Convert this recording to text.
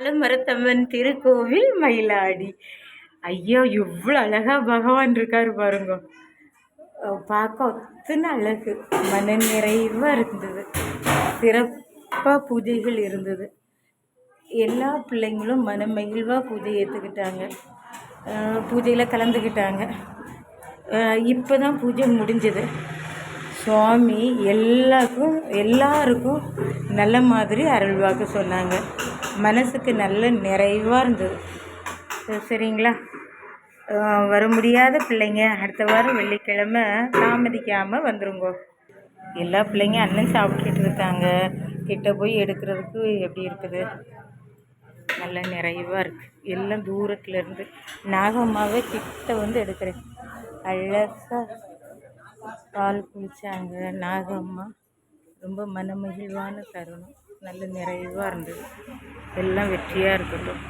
மரத்தம்மன் திருக்கோவில் மயிலாடி. ஐயோ எவ்வளோ அழகாக பகவான் இருக்கார் பாருங்க. பார்க்க அத்தனை அழகு. மன நிறைவாக இருந்தது. சிறப்பாக பூஜைகள் இருந்தது. எல்லா பிள்ளைங்களும் மன மகிழ்வாக பூஜை ஏற்றுக்கிட்டாங்க பூஜையில் கலந்துக்கிட்டாங்க. இப்போ தான் பூஜை முடிஞ்சது. சுவாமி எல்லாருக்கும் எல்லாருக்கும் நல்ல மாதிரி அருள்வாக்கு சொன்னாங்க. மனசுக்கு நல்ல நிறைவாக இருந்தது. சரிங்களா? வர முடியாத பிள்ளைங்க அடுத்த வாரம் வெள்ளிக்கிழமை தாமதிக்காமல் வந்துருங்கோ. எல்லா பிள்ளைங்க அண்ணன் சாப்பிட்டுட்டு இருக்காங்க. கிட்ட போய் எடுக்கிறதுக்கு எப்படி இருக்குது? நல்ல நிறைவாக இருக்குது எல்லாம் தூரத்துலேருந்து இருந்து. கிட்ட வந்து எடுக்கிறேன். அழகாக பால் குளித்தாங்க நாகம்மா ரொம்ப மனமகிழ்வான தருணம். நல்ல நிறைவாக இருந்தது. எல்லாம் வெற்றியாக இருக்கட்டும்.